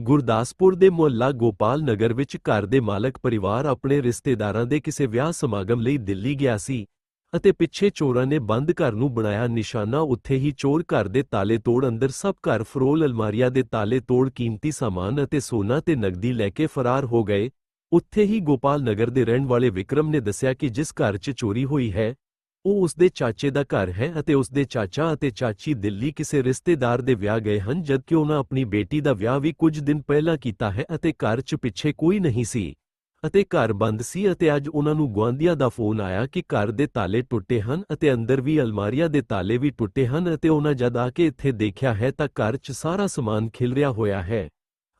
ਗੁਰਦਾਸਪੁਰ ਦੇ ਮੁਹੱਲਾ ਗੋਪਾਲ ਨਗਰ ਵਿੱਚ ਘਰ ਦੇ ਮਾਲਕ ਪਰਿਵਾਰ ਆਪਣੇ ਰਿਸ਼ਤੇਦਾਰਾਂ ਦੇ ਕਿਸੇ ਵਿਆਹ ਸਮਾਗਮ ਲਈ ਦਿੱਲੀ ਗਿਆ ਸੀ ਅਤੇ ਪਿੱਛੇ ਚੋਰਾਂ ਨੇ ਬੰਦ ਘਰ ਨੂੰ ਬਣਾਇਆ ਨਿਸ਼ਾਨਾ। ਉੱਥੇ ਹੀ ਚੋਰ ਘਰ ਦੇ ਤਾਲੇ ਤੋੜ ਅੰਦਰ ਸਭ ਘਰ ਫਰੋਲ ਅਲਮਾਰੀਆਂ ਦੇ ਤਾਲੇ ਤੋੜ ਕੀਮਤੀ ਸਾਮਾਨ ਅਤੇ ਸੋਨਾ ਤੇ ਨਗਦੀ ਲੈ ਕੇ ਫਰਾਰ ਹੋ ਗਏ। ਉੱਥੇ ਹੀ ਗੋਪਾਲ ਨਗਰ ਦੇ ਰਹਿਣ ਵਾਲੇ ਵਿਕਰਮ ਨੇ ਦੱਸਿਆ ਕਿ ਜਿਸ ਘਰ 'ਚ ਚੋਰੀ ਹੋਈ ਹੈ ਉਹ ਉਸਦੇ ਚਾਚੇ ਦਾ ਘਰ ਹੈ ਅਤੇ ਉਸਦੇ ਚਾਚਾ ਅਤੇ ਚਾਚੀ ਦਿੱਲੀ ਕਿਸੇ ਰਿਸ਼ਤੇਦਾਰ ਦੇ ਵਿਆਹ ਗਏ ਹਨ, ਜਦਕਿ ਉਹਨਾਂ ਆਪਣੀ ਬੇਟੀ ਦਾ ਵਿਆਹ ਵੀ ਕੁਝ ਦਿਨ ਪਹਿਲਾਂ ਕੀਤਾ ਹੈ ਅਤੇ ਘਰ 'ਚ ਪਿੱਛੇ ਕੋਈ ਨਹੀਂ ਸੀ। ਅਤੇ ਘਰ ਬੰਦ ਸੀ ਅਤੇ ਅੱਜ ਉਹਨਾਂ ਨੂੰ ਗੁਆਂਢੀਆਂ ਦਾ ਫੋਨ ਆਇਆ ਕਿ ਘਰ ਦੇ ਤਾਲੇ ਟੁੱਟੇ ਹਨ ਅਤੇ ਅੰਦਰ ਵੀ ਅਲਮਾਰੀਆਂ ਦੇ ਤਾਲੇ ਵੀ ਟੁੱਟੇ ਹਨ ਅਤੇ ਉਹਨਾਂ ਜਦ ਆ ਕੇ ਇੱਥੇ ਦੇਖਿਆ ਹੈ ਤਾਂ ਘਰ 'ਚ ਸਾਰਾ ਸਮਾਨ ਖਿਲਰਿਆ ਹੋਇਆ ਹੈ।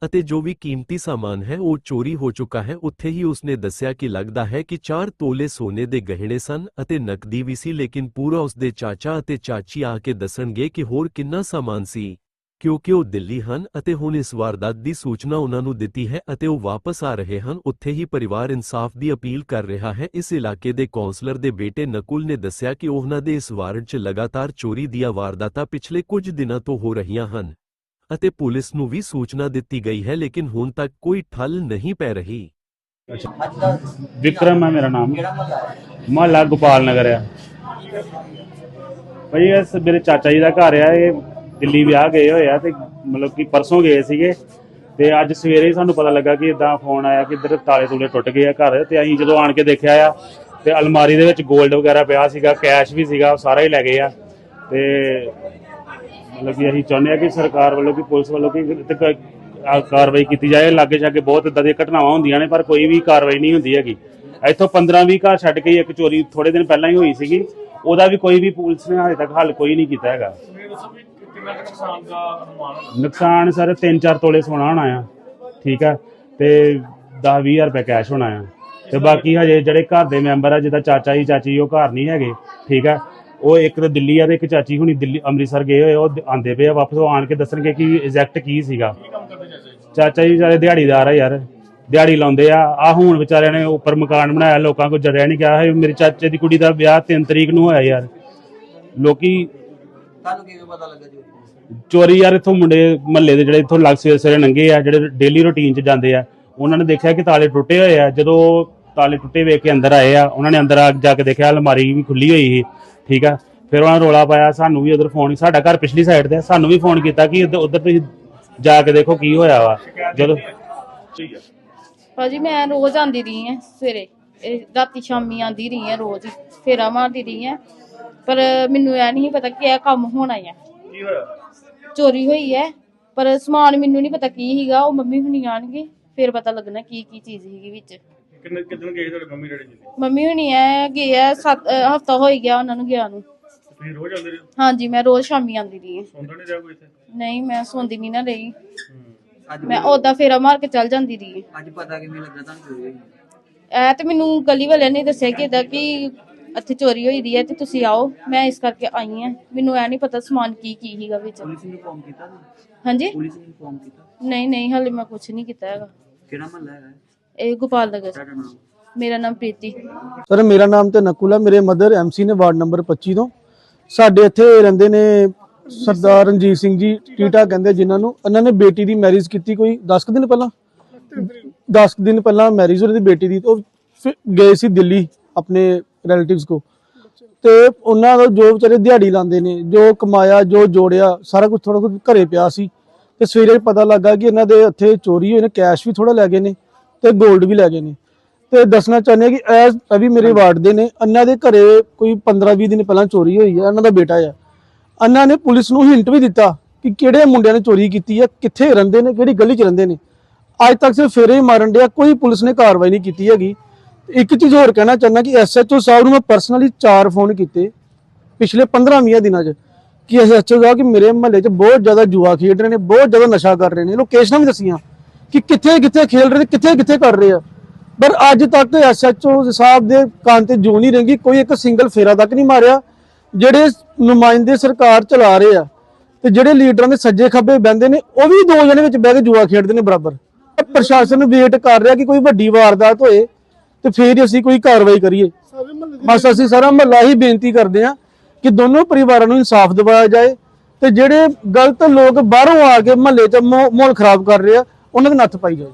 ਅਤੇ ਜੋ ਵੀ ਕੀਮਤੀ ਸਾਮਾਨ ਹੈ, ਉਹ ਚੋਰੀ ਹੋ ਚੁੱਕਾ ਹੈ। ਉੱਥੇ ਹੀ ਉਸਨੇ ਦੱਸਿਆ ਕਿ ਲੱਗਦਾ ਹੈ ਕਿ 4 ਤੋਲੇ ਸੋਨੇ ਦੇ ਗਹਿਣੇ ਸਨ ਅਤੇ ਨਕਦੀ ਵੀ ਸੀ, ਲੇਕਿਨ ਪੂਰਾ ਉਸਦੇ ਚਾਚਾ ਅਤੇ ਚਾਚੀ ਆ ਕੇ ਦੱਸਣਗੇ ਕਿ ਹੋਰ ਕਿੰਨਾ ਸਾਮਾਨ ਸੀ, ਕਿਉਂਕਿ ਉਹ ਦਿੱਲੀ ਹਨ ਅਤੇ ਹੁਣ ਇਸ ਵਾਰਦਾਤ ਦੀ ਸੂਚਨਾ ਉਹਨਾਂ ਨੂੰ ਦਿੱਤੀ ਹੈ ਅਤੇ ਉਹ ਵਾਪਸ ਆ ਰਹੇ ਹਨ। ਉੱਥੇ ਹੀ ਪਰਿਵਾਰ ਇਨਸਾਫ ਦੀ ਅਪੀਲ ਕਰ ਰਿਹਾ ਹੈ। ਇਸ ਇਲਾਕੇ ਦੇ ਕੌਂਸਲਰ ਦੇ ਬੇਟੇ ਨਕੁਲ ਨੇ ਦੱਸਿਆ ਕਿ ਉਹਨਾਂ ਦੇ ਇਸ ਵਾਰਡ 'ਚ ਲਗਾਤਾਰ ਚੋਰੀ ਦੀਆਂ ਵਾਰਦਾਤਾਂ ਪਿਛਲੇ ਕੁਝ ਦਿਨਾਂ ਤੋਂ ਹੋ ਰਹੀਆਂ ਹਨ। ਅਤੇ ਪੁਲਿਸ ਨੂੰ ਵੀ ਸੂਚਨਾ ਦਿੱਤੀ ਗਈ ਹੈ, ਲੇਕਿਨ ਹੁਣ ਤੱਕ ਕੋਈ ਠੱਲ ਨਹੀਂ ਪੈ ਰਹੀ। ਵਿਕਰਮ ਹੈ ਮੇਰਾ ਨਾਮ। ਮਹੱਲਾ ਗੋਪਾਲ ਨਗਰ ਆ। ਭਾਈ ਇਸ ਮੇਰੇ ਚਾਚਾ ਜੀ ਦਾ ਘਰ ਆ, ਇਹ ਦਿੱਲੀ ਵਿਆਹ ਗਏ ਹੋਏ ਆ, ਤੇ ਮਤਲਬ ਕਿ ਪਰਸੋਂ ਗਏ ਸੀਗੇ। ਤੇ ਅੱਜ ਸਵੇਰੇ ਹੀ ਸਾਨੂੰ ਪਤਾ ਲੱਗਾ ਕਿ ਇਦਾਂ ਫੋਨ ਆਇਆ ਕਿ ਇੱਧਰ ਤਾਲੇ ਤੂਲੇ ਟੁੱਟ ਗਏ ਆ ਘਰ, ਤੇ ਅਸੀਂ ਜਦੋਂ ਆਣ ਕੇ ਦੇਖਿਆ ਆ, ਤੇ ਅਲਮਾਰੀ ਦੇ ਵਿੱਚ 골ਡ ਵਗੈਰਾ ਪਿਆ ਸੀਗਾ, ਕੈਸ਼ ਵੀ ਸੀਗਾ ਸਾਰਾ ਹੀ ਲੈ ਗਏ ਆ। ਤੇ ਮਤਲਬ ਕਿ ਅਸੀਂ ਚਾਹੁੰਦੇ ਆ ਕਿ ਸਰਕਾਰ ਵੱਲੋਂ ਕਿ ਪੁਲਿਸ ਵੱਲੋਂ ਕਿ ਤੇ ਕ- ਆ ਕਾਰਵਾਈ ਕੀਤੀ ਜਾਏ। ਲਾਗੇ ਛਾਗੇ ਬਹੁਤ ਇਦਾਂ ਦੀਆਂ ਘਟਨਾਵਾਂ ਹੁੰਦੀਆਂ ਨੇ, ਪਰ ਕੋਈ ਵੀ ਕਾਰਵਾਈ ਨਹੀਂ ਹੁੰਦੀ ਹੈਗੀ। ਇੱਥੋਂ 15-20 ਘਰ ਛੱਡ ਕੇ ਹੀ ਇੱਕ ਚੋਰੀ ਥੋੜੇ ਦਿਨ ਪਹਿਲਾਂ ਹੀ ਹੋਈ ਸੀਗੀ। ਉਹਦਾ ਵੀ ਕੋਈ ਵੀ ਪੁਲਿਸ ਨੇ ਹਾਲੇ ਤੱਕ ਹੱਲ ਕੋਈ ਨਹੀਂ ਕੀਤਾ ਹੈਗਾ। ਨੁਕਸਾਨ ਸਰ 3-4 ਤੋਲੇ ਸੋਨਾ ਹੋਣਾ ਆ, ਠੀਕ ਆ, ਤੇ 10-20000 ਰੁਪਏ ਕੈਸ਼ ਹੋਣਾ ਆ। ਤੇ ਬਾਕੀ ਹਜੇ ਜਿਹੜੇ ਘਰ ਦੇ ਮੈਂਬਰ ਆ, ਜਿੱਦਾਂ ਚਾਚਾ ਜੀ, ਚਾਚੀ ਉਹ ਘਰ ਨਹੀਂ ਹੈਗੇ, ਠੀਕ ਆ। ਉਹ ਇੱਕ ਤਾਂ ਦਿੱਲੀ ਆ ਤੇ ਇੱਕ ਚਾਚੀ ਹੁਣੀ ਦਿੱਲੀ ਅੰਮ੍ਰਿਤਸਰ ਗਏ ਹੋਏ ਉਹ ਆਂਦੇ ਪਏ ਆ ਵਾਪਸ ਉਹ ਆਣ ਕੇ ਦੱਸਣਗੇ ਕਿ ਐਗਜ਼ੈਕਟ ਕੀ ਸੀਗਾ। ਚਾਚਾ ਜੀ? ਵਿਚਾਰੇ ਦਿਹਾੜੀਦਾਰ ਆ ਯਾਰ ਦਿਹਾੜੀ ਲਾਉਂਦੇ ਆ। ਆ ਹੁਣ ਵਿਚਾਰਿਆਂ ਨੇ ਉੱਪਰ ਮਕਾਨ ਬਣਾਇਆ ਲੋਕਾਂ ਕੋਲ ਜਰਿਆ ਨਹੀਂ ਗਿਆ। ਹੈ ਮੇਰੇ ਚਾਚੇ ਦੀ ਕੁੜੀ ਦਾ ਵਿਆਹ 3 ਤਰੀਕ ਨੂੰ ਹੋਇਆ ਯਾਰ। ਲੋਕੀ ਤੁਹਾਨੂੰ ਕਿਵੇਂ ਪਤਾ ਲੱਗਾ ਜੀ ਚੋਰੀ ਯਾਰ ਇੱਥੋਂ ਮੁੰਡੇ ਮਹੱਲੇ ਦੇ ਜਿਹੜੇ ਇੱਥੋਂ ਲੱਗ ਸਵੇਰੇ ਸਵੇਰੇ ਨੰਗੇ ਆ ਜਿਹੜੇ ਡੇਲੀ ਰੁਟੀਨ 'ਚ ਜਾਂਦੇ ਆ ਉਹਨਾਂ ਨੇ ਦੇਖਿਆ ਕਿ ਤਾਲੇ ਟੁੱਟੇ ਹੋਏ ਆ। ਜਦੋਂ ਤਾਲੇ ਟੁੱਟੇ ਵੇਖ ਕੇ ਅੰਦਰ ਆਏ ਆ। ਉਹਨਾਂ ਨੇ ਅੰਦਰ ਆ ਜਾ ਕੇ ਦੇਖਿਆ ਅਲਮਾਰੀ ਵੀ ਖੁੱਲੀ ਹੋਈ ਸੀ ਠੀਕ ਆ। ਫਿਰ ਉਹਨਾਂ ਨੇ ਰੋਲਾ ਪਾਇਆ ਸਾਨੂੰ ਵੀ ਉਧਰ ਫੋਨ ਸਾਡਾ ਘਰ ਪਿਛਲੀ ਸਾਈਡ ਤੇ ਆ, ਸਾਨੂੰ ਵੀ ਫੋਨ ਕੀਤਾ ਕਿ ਉਧਰ ਤੁਸੀਂ ਜਾ ਕੇ ਦੇਖੋ ਕੀ ਹੋਇਆ ਵਾ। ਜਦੋਂ ਭਾਜੀ ਮੈਂ ਰੋਜ਼ ਆਂਦੀ ਰਹੀ ਹਾਂ ਸਵੇਰੇ। ਇਹ ਰਾਤੀ ਸ਼ਾਮੀ ਆਂਦੀ ਰਹੀ ਹਾਂ ਰੋਜ਼ ਹੀ ਫੇਰਾ ਮਾਰਦੀ ਰਹੀ ਹਾਂ। ਪਰ ਮੈਨੂੰ ਇਹ ਨਹੀਂ ਪਤਾ ਕਿ ਇਹ ਕੰਮ ਹੋਣਾ ਹੈ ਕੀ ਹੋਇਆ? ਚੋਰੀ ਹੋਈ ਹੈ ਪਰ ਸਮਾਨ ਮੈਨੂੰ ਨਹੀਂ ਪਤਾ ਕੀ ਸੀਗਾ ਉਹ ਮੰਮੀ ਹੁਣੀ ਆਣਗੇ। ਫਿਰ ਪਤਾ ਲੱਗਣਾ ਕੀ ਕੀ ਚੀਜ਼ ਸੀਗੀ ਵਿੱਚ। ਕਿੰਨੇ ਕਿਦਨ ਗਏ ਤੁਹਾਡੇ ਮੰਮੀ ਡੈਡੀ ਜੀ? ਮੰਮੀ ਹੁਣੀ ਗਏ ਆ ਸੱਤ ਹਫਤਾ ਹੋ ਹੀ ਗਿਆ ਉਹਨਾਂ ਨੂੰ ਗਿਆ ਨੂੰ। ਤੁਸੀਂ ਰੋਜ਼ ਆਉਂਦੇ ਰਹੇ? ਹਾਂਜੀ ਮੈਂ ਰੋਜ਼ ਸ਼ਾਮੀ ਆਂਦੀ ਰਹੀ ਹਾਂ ਸੌਂਦਾ ਨਹੀਂ ਰਿਹਾ ਕੋਈ ਇੱਥੇ? ਨਹੀਂ ਮੈਂ ਸੌਂਦੀ ਨਹੀਂ ਨਾ ਰਹੀ। ਅੱਜ ਮੈਂ ਓਦਾਂ ਫੇਰਾ ਮਾਰ ਕੇ ਚੱਲ ਜਾਂਦੀ ਰਹੀ ਅੱਜ ਪਤਾ ਕਿਵੇਂ ਲੱਗਾ ਤੁਹਾਨੂੰ ਚੋਰੀ ਹੋਈ? ਇਹ ਤੇ ਮੈਨੂੰ ਗਲੀ ਵਾਲਿਆਂ ਨੇ ਦੱਸਿਆ ਕਿ ਇਦਾਂ ਕਿ ਇੱਥੇ ਚੋਰੀ ਹੋਈ ਦੀ ਹੈ ਤੇ ਤੁਸੀਂ ਆਓ ਮੈਂ ਇਸ ਕਰਕੇ ਆਈ ਹਾਂ ਮੈਨੂੰ ਇਹ ਨਹੀਂ ਪਤਾ ਸਮਾਨ ਕੀ ਕੀ ਸੀਗਾ ਵਿੱਚ। ਪੁਲਿਸ ਨੂੰ ਇਨਫੋਰਮ ਕੀਤਾ? ਹਾਂਜੀ? ਪੁਲਿਸ ਨੂੰ ਇਨਫੋਰਮ ਕੀਤਾ? ਨਹੀਂ ਨਹੀਂ ਹਾਲੇ ਮੈਂ ਕੁਝ ਨਹੀਂ ਕੀਤਾ ਹੈਗਾ। ਕਿਹੜਾ ਮਹੱਲਾ ਹੈਗਾ? ਇਹ ਗੋਪਾਲ ਨਗਰ ਮੇਰਾ ਨਾਮ ਪ੍ਰੀਤੀ। ਸਰ, ਮੇਰਾ ਨਾਮ ਤੇ ਨਕੁਲ ਹੈ ਮੇਰੇ ਮਦਰ ਐਮਸੀ ਨੇ ਵਾਰਡ ਨੰਬਰ 25 ਤੋਂ। ਸਾਡੇ ਇੱਥੇ ਰਹਿੰਦੇ ਨੇ ਸਰਦਾਰ ਰਣਜੀਤ ਸਿੰਘ ਜੀ, ਟੀਟਾ ਕਹਿੰਦੇ ਜਿਨ੍ਹਾਂ ਨੂੰ। ਉਹਨਾਂ ਨੇ ਬੇਟੀ ਦੀ ਮੈਰਿਜ ਕੀਤੀ ਕੋਈ 10 ਦਿਨ ਪਹਿਲਾਂ? 10 ਦਿਨ ਪਹਿਲਾਂ ਮੈਰਿਜ ਹੋਈ ਦੀ ਬੇਟੀ ਦੀ। ਉਹ ਗਏ ਸੀ ਦਿੱਲੀ ਆਪਣੇ ਰਿਲੇਟਿਵਸ ਕੋ ਤੇ ਉਹਨਾਂ ਦਾ ਜੋ ਵਿਚਾਰੇ ਦਿਹਾੜੀ ਲਾਉਂਦੇ ਨੇ, ਜੋ ਕਮਾਇਆ, ਜੋ ਜੋੜਿਆ, ਸਾਰਾ ਕੁਝ ਥੋੜਾ ਕੁਝ ਘਰੇ ਪਿਆ ਸੀ। ਤੇ ਸਵੇਰੇ ਪਤਾ ਲੱਗਾ ਕਿ ਇਹਨਾਂ ਦੇ ਇੱਥੇ ਚੋਰੀ ਹੋਈ ਨੇ ਕੈਸ਼ ਵੀ ਥੋੜਾ ਲੈ ਗਏ ਨੇ। ਤੇ 골ਡ ਵੀ ਲੈ ਗਏ ਨੇ। ਤੇ ਦੱਸਣਾ ਚਾਹੁੰਦੇ ਹਾਂ ਕਿ ਐਸ ਅਭੀ ਮੇਰੇ ਵਾਰਡ ਦੇ ਨੇ। ਇਹਨਾਂ ਦੇ ਘਰੇ ਕੋਈ 15-20 ਦਿਨ ਪਹਿਲਾਂ ਚੋਰੀ ਹੋਈ ਹੈ, ਇਹਨਾਂ ਦਾ ਬੇਟਾ ਆ। ਇਹਨਾਂ ਨੇ ਪੁਲਿਸ ਨੂੰ ਹਿੰਟ ਵੀ ਦਿੱਤਾ ਕਿ ਕਿਹੜੇ ਮੁੰਡਿਆਂ ਨੇ ਚੋਰੀ ਕੀਤੀ ਹੈ, ਕਿੱਥੇ ਰਹਿੰਦੇ ਨੇ, ਕਿਹੜੀ ਗਲੀ 'ਚ ਰਹਿੰਦੇ ਨੇ। ਅੱਜ ਤੱਕ ਸਿਰਫ ਫੇਰੇ ਹੀ ਮਾਰਨ ਡਿਆ, ਕੋਈ ਪੁਲਿਸ ਨੇ ਕਾਰਵਾਈ ਨਹੀਂ ਕੀਤੀ ਹੈਗੀ। ਇੱਕ ਚੀਜ਼ ਹੋਰ ਕਹਿਣਾ ਚਾਹੁੰਦਾ ਕਿ ਐਸਐਚਓ ਸਾਹਿਬ ਨੂੰ ਮੈਂ ਪਰਸਨਲੀ ਚਾਰ ਫੋਨ ਕੀਤੇ ਪਿਛਲੇ 15-20 ਦਿਨਾਂ 'ਚ ਕਿ ਐਸਐਚਓ ਸਾਹਿਬ ਕਿ ਮੇਰੇ ਮਹੱਲੇ 'ਚ ਬਹੁਤ ਜ਼ਿਆਦਾ ਜੂਆ ਖੇਡ ਰਹੇ ਨੇ, ਬਹੁਤ ਜ਼ਿਆਦਾ ਨਸ਼ਾ ਕਰ ਰਹੇ ਨੇ। ਲੋਕੇਸ਼ਨਾਂ ਵੀ ਦੱਸੀਆਂ। ਕਿ ਕਿੱਥੇ ਕਿੱਥੇ ਖੇਲ ਰਹੇ ਕਿੱਥੇ ਕਿੱਥੇ ਕਰ ਰਹੇ ਆ। ਪਰ ਅੱਜ ਤੱਕ ਐਸਐਚਓ ਸਾਹਿਬ ਦੇ ਕੰਨ ਤੇ ਜੂ ਨਹੀਂ ਰੰਗੀ, ਕੋਈ ਇੱਕ ਸਿੰਗਲ ਫੇਰਾ ਤੱਕ ਨਹੀਂ ਮਾਰਿਆ। ਜਿਹੜੇ ਨੁਮਾਇੰਦੇ ਸਰਕਾਰ ਚਲਾ ਰਹੇ ਆ ਤੇ ਜਿਹੜੇ ਲੀਡਰਾਂ ਦੇ ਸੱਜੇ ਖੱਬੇ ਬਹਿੰਦੇ ਨੇ, ਉਹ ਵੀ ਦੋ ਜਣੇ ਵਿੱਚ ਬਹਿ ਕੇ ਜੂਆ ਖੇਡਦੇ ਨੇ ਬਰਾਬਰ। ਪ੍ਰਸ਼ਾਸਨ ਵੇਟ ਕਰ ਰਿਹਾ ਕਿ ਕੋਈ ਵੱਡੀ ਵਾਰਦਾਤ ਹੋਏ ਤੇ ਫੇਰ ਅਸੀਂ ਕੋਈ ਕਾਰਵਾਈ ਕਰੀਏ। ਬਸ ਅਸੀਂ ਸਾਰਾ ਮਹੱਲਾ ਹੀ ਬੇਨਤੀ ਕਰਦੇ ਹਾਂ ਕਿ ਦੋਨੋਂ ਪਰਿਵਾਰਾਂ ਨੂੰ ਇਨਸਾਫ ਦਿਵਾਇਆ ਜਾਏ ਤੇ ਜਿਹੜੇ ਗਲਤ ਲੋਕ ਬਾਹਰੋਂ ਆ ਕੇ ਮਹੱਲੇ 'ਚ ਮਾਹੌਲ ਖਰਾਬ ਕਰ ਰਹੇ ਆ ਉਹਨਾਂ ਦੇ ਨੱਥ ਪਾਈ ਜਾਏ